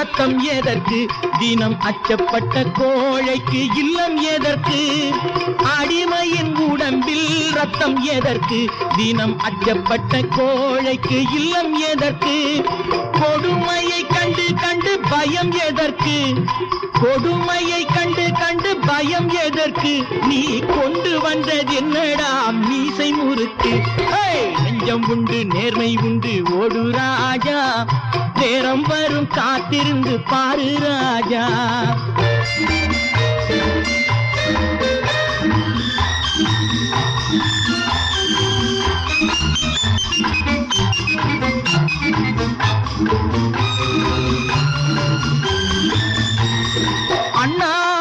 உடம்பில் எதற்கு? தினம் அச்சப்பட்ட கோழைக்கு இல்லம் எதற்கு? அடிமையின் உடம்பில் ரத்தம் எதற்கு? தினம் அச்சப்பட்ட கோழைக்கு இல்லம் எதற்கு? கொடுமையை கண்டு கண்டு பயம் எதற்கு? கொடுமையை கண்டு கண்டு பயம் எதற்கு? நீ கொண்டு வந்தது என்னடா? மீசை முறுக்கு. நெஞ்சம் உண்டு நேர்மை உண்டு ஓடு ராஜா. நேரம் வரும் காத்திருந்து பாரு ராஜா. அண்ணா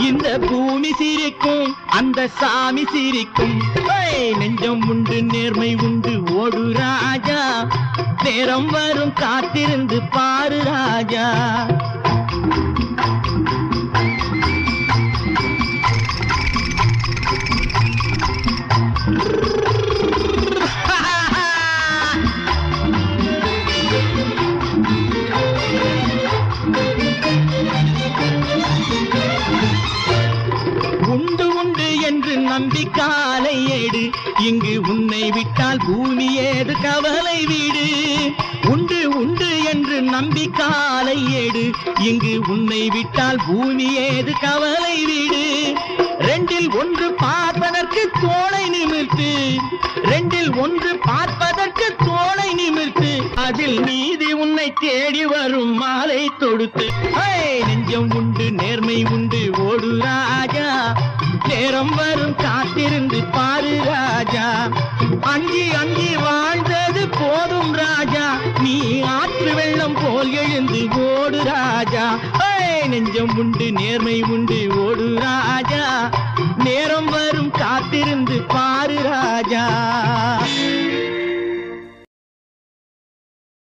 இந்த பூமி சிரிக்கும் அந்த சாமி சிரிக்கும். நெஞ்சம் உண்டு நேர்மை உண்டு ஓடு ராஜா. நேரம் வரும் காத்திருந்து பாரு ராஜா. உண்டு உண்டு என்று நம்பி காலை இங்கு உன்னை விட்டால் பூமி ஏது கவலை வீடு. உண்டு உண்டு என்று நம்பி காலை இங்கு உன்னை விட்டால் பூமி ஏது கவலை வீடு. ரெண்டில் ஒன்று பார்ப்பதற்கு தோளை நிமிர்த்து. ரெண்டில் ஒன்று பார்ப்பதற்கு தோளை நிமிர்த்து. அதில் நீதி உன்னை தேடி வரும் தொடுத்து நெஞ்சம் உண்டு நேர்மை உண்டு ஓடு ராஜா. நேரம் வரும் காத்திருந்து பாரு ராஜா. அஞ்சி அஞ்சி வாழ்ந்தது போதும் ராஜா. நீ ஆற்று வெள்ளம் போல் எழுந்து ஓடு ராஜா. நெஞ்சம் உண்டு நேர்மை உண்டு ஓடு ராஜா. நேரம் வரும் காத்திருந்து பாரு ராஜா.